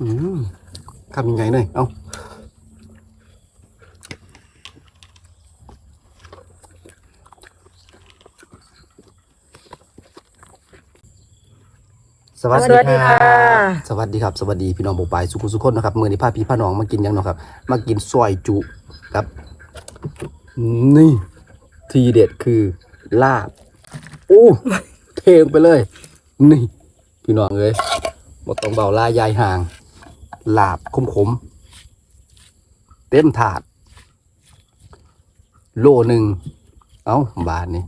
อืมทำยังไงหน่อยเอาสวัสสดีวัสดีค่ะ ค่ะ สวัสดีครับ สวัสดีพี่น้องโบปายสุขุมสุขคนนะครับเมื่อนี้พาพี่พาน้องมากินหยังเนาะครับ มากินซอยจุครับ นี่ ทีเด็ดคือลาบโอ้เทงไปเลย นี่ พี่น้องเลยบ่ต้องเบาลายายห่าง ลาบขมขมเต็มถาด โลหนึ่งเอ้าบาทนี่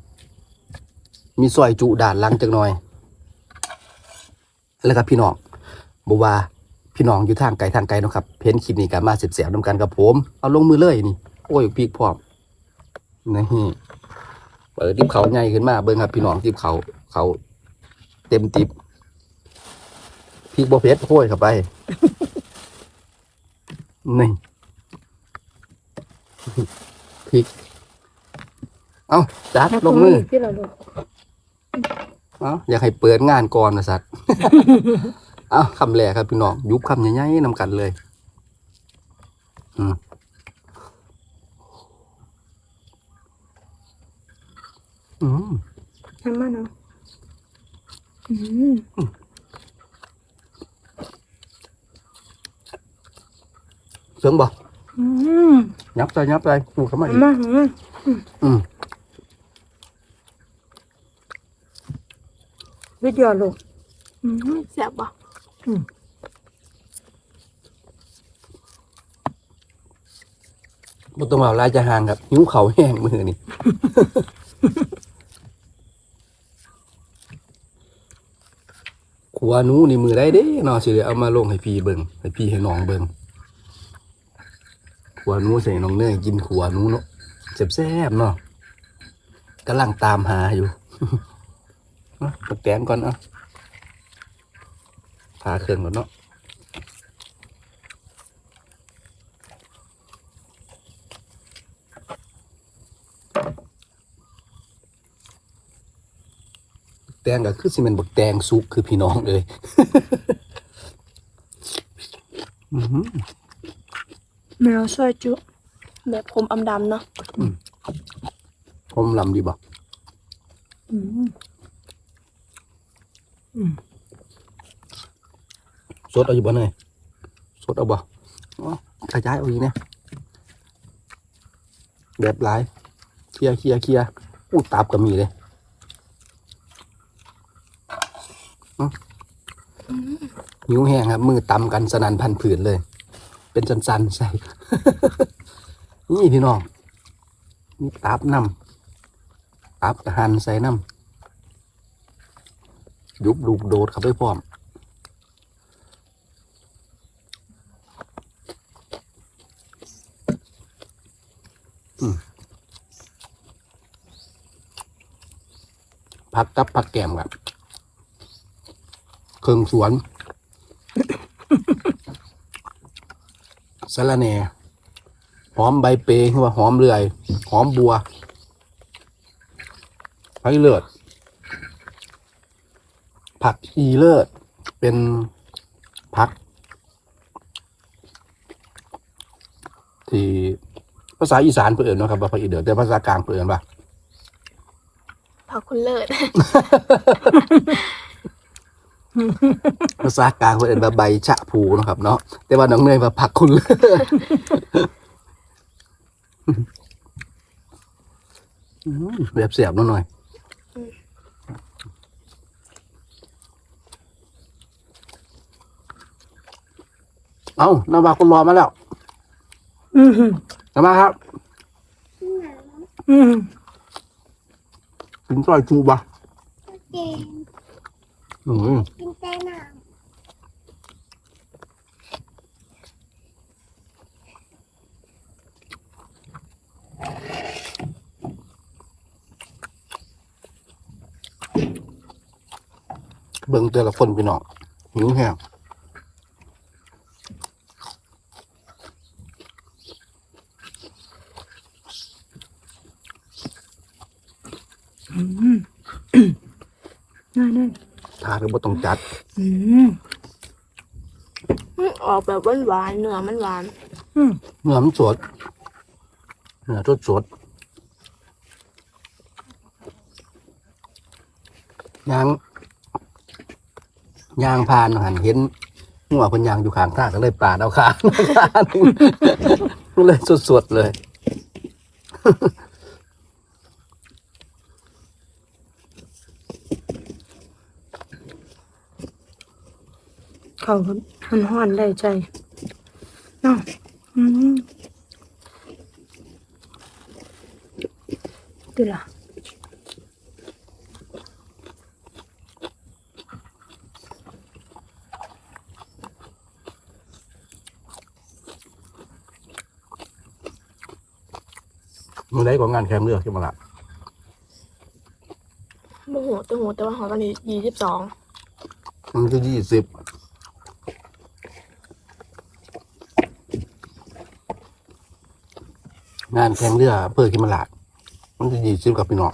มีซอยจุด่านลังจักหน่อย แล้วครับพี่น้องบอกว่าพี่น้องอยู่ทางไกลทางไกลนะครับ เพ้นคลิปนี้กันมาเสียบๆนำกันกับผม เอาลงมือเลยนี่ โอ้ยพริกพร้อมนี่เปิดติบเขาใหญ่ขึ้นมาเบิ่งครับพี่น้องติบเขาเขาเต็มติบพริกบ่เผ็ดโห้ยเข้าไป นี่พริกเอาจัดลงมือที่เราลูกเอ้าอยากให้เปิดงานก่อนนะสัตว์ เอ้าคำแรกครับพี่น้องยุบคำใหญ่ๆนำกันเลย อืมอืม ทำมาเนาะอืม เสียงบ่ อืม ยับใจยับใจกูเข้ามาอีกมามาอืมวิดีโอลูกอืมแซ่บบ่บต้องเอาลายจะห่างครับหิ้วเขาแห้งมือนี่ขัวนูนี่มือได้เด้นาะสิได้เอามาลงให้พี่เบิ่งให้พี่ให้น้องเบิ่ง ขัวหนูใส่น้องเนยกินขัวหนูเนาะแซ่บๆเนาะกำลังตามหาอยู่เอาตกแกงก่อนเอะพาเครื่องก่อนเนาะแตงก็คือสิเป็นบักแตงสุกคือพี่น้องเลย อือ แมวซอยจุแบบผมอำดำเนาะผมลำดีบ่อืมสดเอาอยู่บ่เนยสดเอาบ่อ๋อกระจายเอาอีกเนี่ยแบบหลายเคลียร์เคลียร์เคลียร์อู้ตับก็มีเลยอื้อหิวแห้งครับ มือตำกันสนันพันผืนเลย เป็นสันๆใส่ นี่พี่น้องมีตับน้ำตับกระหันใส่น้ำยุบลูกโดดเข้าไปพร้อมผักกับผักแกมครับเครื่องสวน สะระแหน่หอมใบเปย์คือว่าหอมเลื่อย หอมบัวผักอีเลิศผักอีเลิศเป็นผัก ที่ภาษาอีสานเพื่นเอนเนาะครับว่าผักอีเลิศแต่ภาษากลางเพื่นเอนว่าผักคุณเลิศ ภาษากลางเพื่นว่าใบชะพูเนาะครับเนาะแต่ว่าน้องเนยว่าผักคุณเลิศอืมแบบเสียบหน่อยเอ้าน้ำบาคุณรอมาแล้ว อืมน้ำมาครับ อืมถึงซอยชูบะเก่ง อืมกินแต่น้เบิ่งแต่ละคนพี่น้องหิวแห้งนั่นนั่น ทานก็บ่ต้องจัด อืมำอืมโอ้ออกแบบหวานๆเนื้อมันหวานอืมเนื้อมันสดเนื้อสดสดยางยางพานหันเห็นหัวคนยางอยู่ข้างทางก็เลยปาดเอาขาขาหนึ่งก็เลยสดสดๆเลย เขาก็มันห้อนได้ใจเนาะอืมดีละมือได้ของงานแคมเลือกใช่ไหมล่ะโมโหแต่โหแต่ว่าหอตอนนี้ยี่สิบสองมันจะยี่สิบ งานแข่งเรือเพื่อกินมาลาดมันจะยี่สิบกับพี่น้อง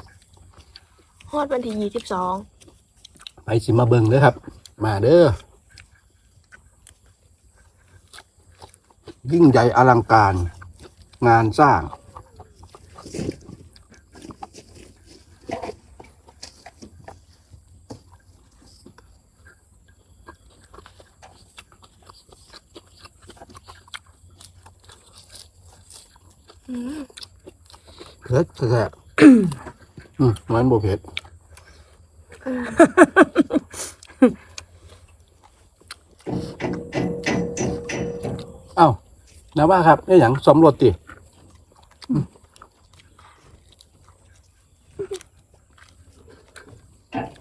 ฮอดวันที่ยี่สิบสองไปสิมาเบิ่งเด้อครับ มาเด้อยิ่งใหญ่อลังการ งานสร้าง เผ็ดแท้ๆอืมมันบ่เผ็ดเอ้านะว่าครับนี่อย่างสมรสติอืม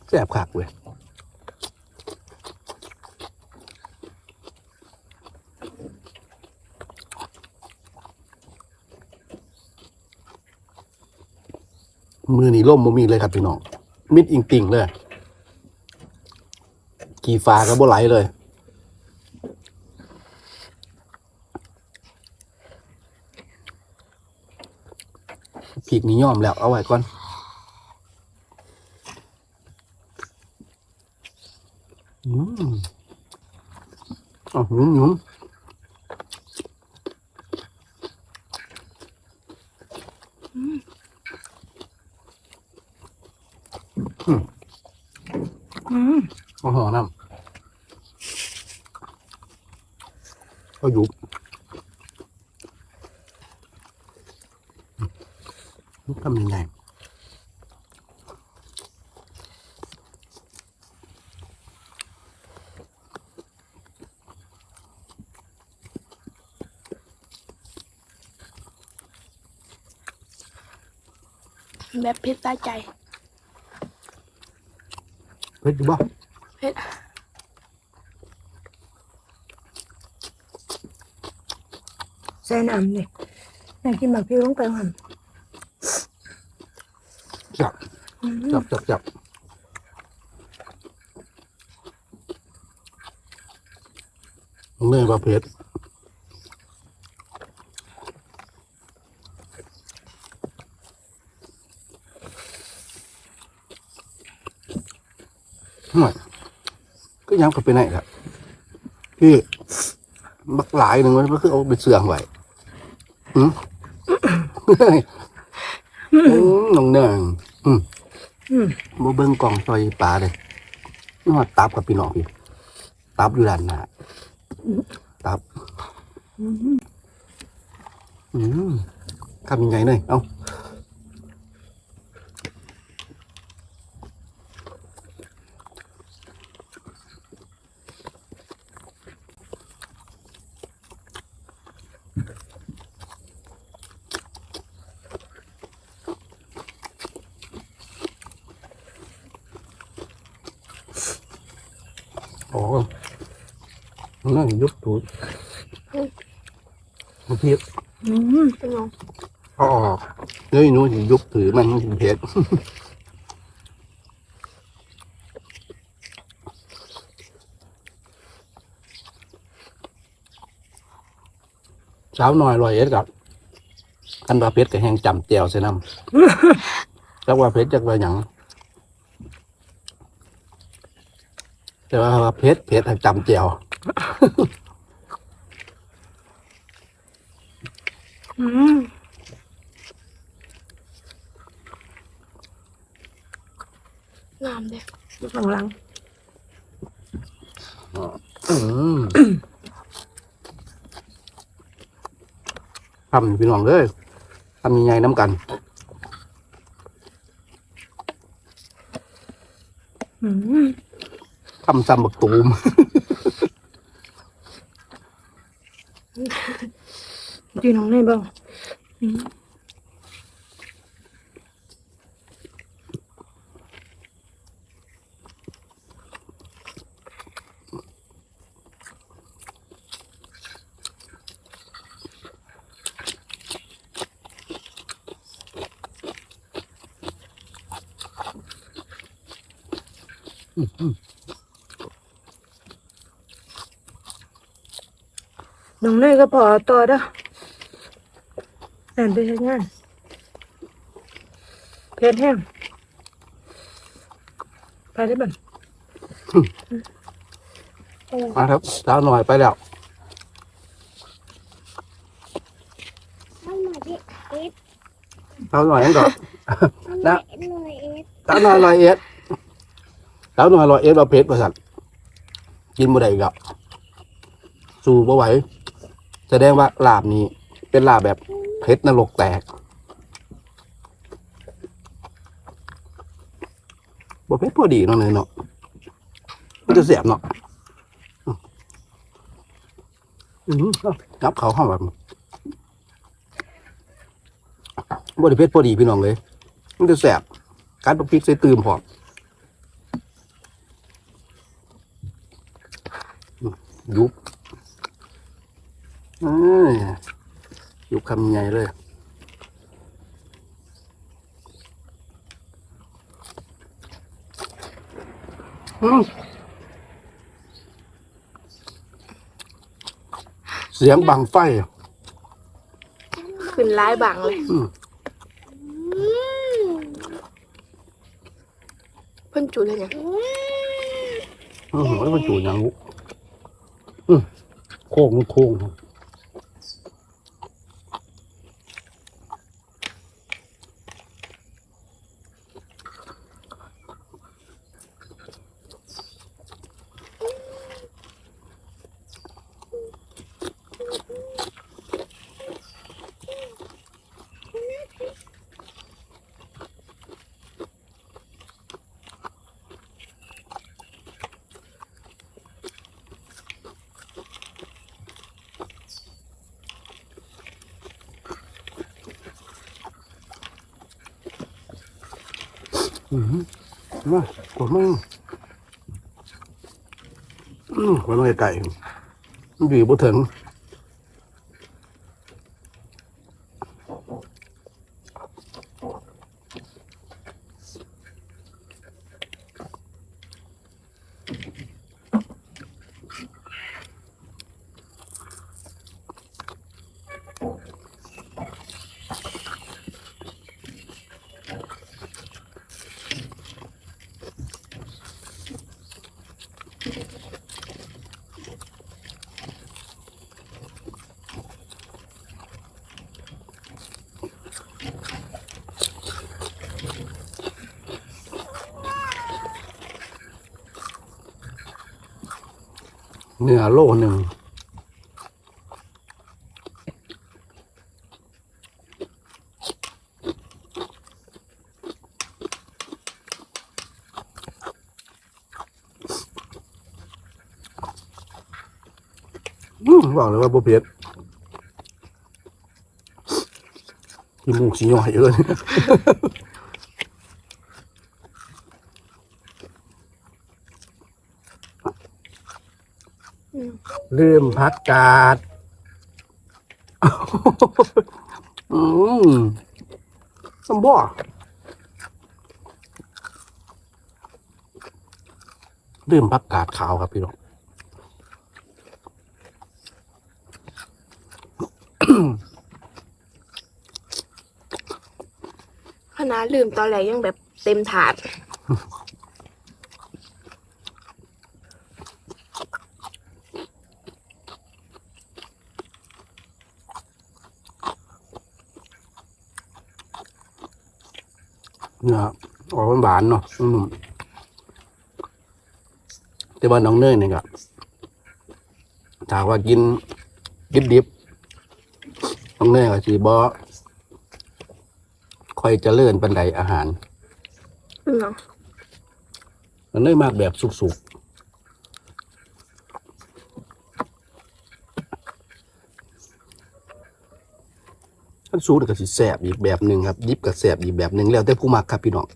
แซ่บคักเว้ย มือนี่ล่มบ่มีเลยครับพี่น้องมิดอิงติ่งเลย กี่ฟ้าก็บ่ไหลเลยพริกนี่ย่อมแล้ว เอาไว้ก่อนอืมอ๋อหยุ่มหยุ่มอืม อื มเอาห่อน้ำเอาหยุบอืมทำยังไงแบบพิษใต้ใจเผ็ดอยู่บ่เผ็ดใส่น้ำเลยอยากกินแบบพี่ลงไปหันจับ จับจับจับเนื่อยประเภทหน่อยก็ ยังกลับไปไหนล่ะพี่บักหลายหนึ่งมันก็คือเอาไปเสื่องไว้หืมน้องเนืองอืมอืมบ่เบิ่งกล่องซอยปลาเลยนี่ว่าตับกับพี่น้องพี่ตับอยู่ด้านหน้าตับอืมทำยังไงเนี่ยเอาโอ้ นั่นยุบถูดมันเพียบอืมเป็นไงเอาออกเฮ้ยหนูสิยุบถือมันมันเผ็ดสาวน้อยลอยเอ็ดกับกันว่าเพชรกับแหงจำแจวใส่น้ำจักว่าเพชรจักว่าหยังแต่ว่าเพชรเพชรจำแจว งามเด้หลังหลังทำพี่น้องเลยทำยังไงน้ำกัน ทำซ้ำบักตูม จีน้องในบ้างอืมน้องเนยก็พอต่อเด้อ แต่นไปเฮ็ดงานเพชรแห้งไปได้บ่มาครับสาวหน่อยไปแล้วเอาหน่อยดิเอสสาวหน่อยนั่นก่อนเอาหน่อยหน่อยเอสสาวหน่อยลอยเอ็ดสาวหน่อยลอยเอ็ดเราเพชรประสันกินบ่ได้อีกแล้วสู้บ่ไหวแสดงว่าลาบนี้เป็นลาบแบบ เพชรนรกแตกบ่เพชรพอดีเนาะเนยเนาะมันจะเสียบเนาะอื้มนับเขาเข้าแบบบ่ได้เพชรพอดีพี่น้องเลย มันจะแสบการประพริกใส่ตื่มพอมอืมยุบเอ้ยยุบคำใหญ่เลยอืมเสียงบังไฟขึ้นร้ายบังเลยอืมอืมเพิ่นจุเลยเนี่ยอืมอืมแล้วมันจูดยังลุอืมโค้งมันโค้ง อืมมาขวดมึงอืมขวดมึงไก่มันอยู่บ่ถึง เนื้อโลหนึ่งบอกเลยว่าบเผ็ดที่มูกสีย่อยเลย อืม ลืมพักกาดอืมสมบ่ลืมพักกาดขาวครับพี่น้องขนาดลืมตอนแรกยังแบบเต็มถาด เนื้อออก หวานๆเนาะนุ่มๆแต่ว่าน้องเนยเนี่ยก็ถ้าว่ากินดิบๆน้องเนยก็สีบอค่อยเจะเลื่อนปันไดอาหารเนาะน้องเนยมากแบบสุกๆท่านสูตรก็สิแสบอีกแบบหนึ่งครับดิบกับแสบอีกแบบหนึ่งแล้วแต่ผู้มักครับพี่น้อง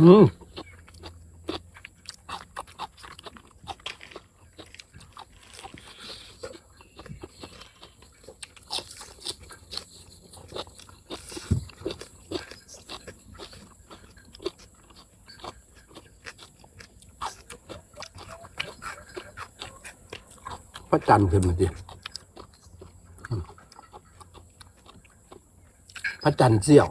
อืมพระจันทร์ขึ้นมาดิพระจันทร์เสี้ยว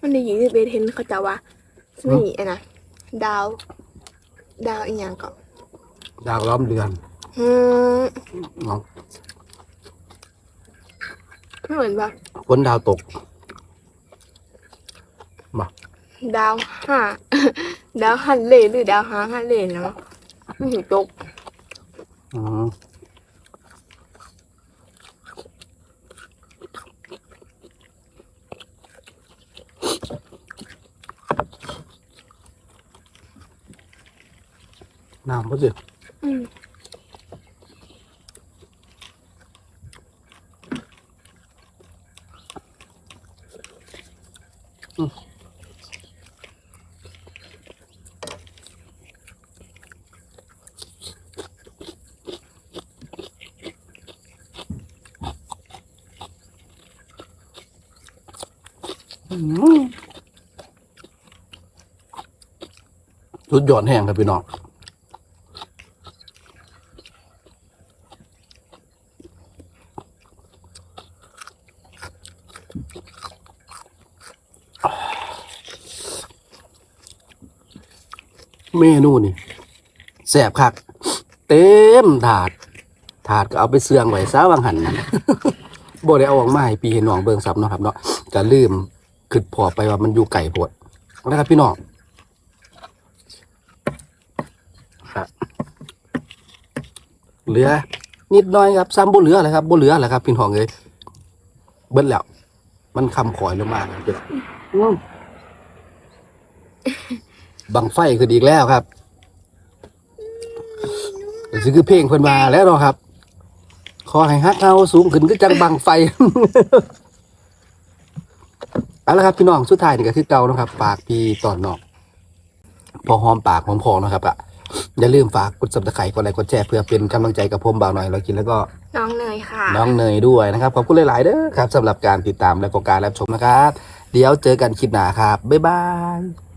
มันได้ยินที่เบสเห็นเขาจะว่ามีไอ้นะดาว ดาวอีหยังก็ดาวล้อมเดือนอืมเนาะไม่เหมือนปะฝนดาวตกมาดาวห้าดาวฮันเล่หรือดาวหางฮันเล่เนาะไม่ถึงตกอืม น้ำก็สิอืมรุดยอดแห้งครับพี่น้อง เมนูนี่แสบคัก เต็มถาด ถาดก็เอาไปเสื่องไว้ซะวังหันบ่ได้เอาออกมาให้พี่เห็นน้องเบิ่งซับเนาะครับเนาะก็ลืมคิดพอไปว่ามันอยู่ไก่โพดนะครับพี่น้องเหลือ นิดน้อยครับซ้ำบ่เหลือเลยครับบ่เหลือแหละครับ พี่น้องเอ้ยเบิ้แล้ว มันคำขอยลงมาครับพี่น้องอื้อ บังไฟขึ้นอีกแล้วครับนี่คือเพลงเพิ่นมาแล้วเนาะครับขอให้ฮักเฮาสูงขึ้นก็จังบังไฟเอาละครับพี่น้องสุดท้ายนี่ก็คือเก่านะครับฝากพี่ตอนนอก พอหอมปากหอมคอนะครับอะอย่าลืมฝากกดสับตะไคร้กดไลค์กดแชร์เพื่อเป็นกำลังใจกับผมบ่าวหน่อยเรากินแล้วก็น้องเนยค่ะ น้องเนยด้วยนะครับขอบคุณหลายๆเด้อครับสำหรับการติดตามและก็การรับชมนะครับ เดี๋ยวเจอกันคลิปหน้าครับบ๊ายบาย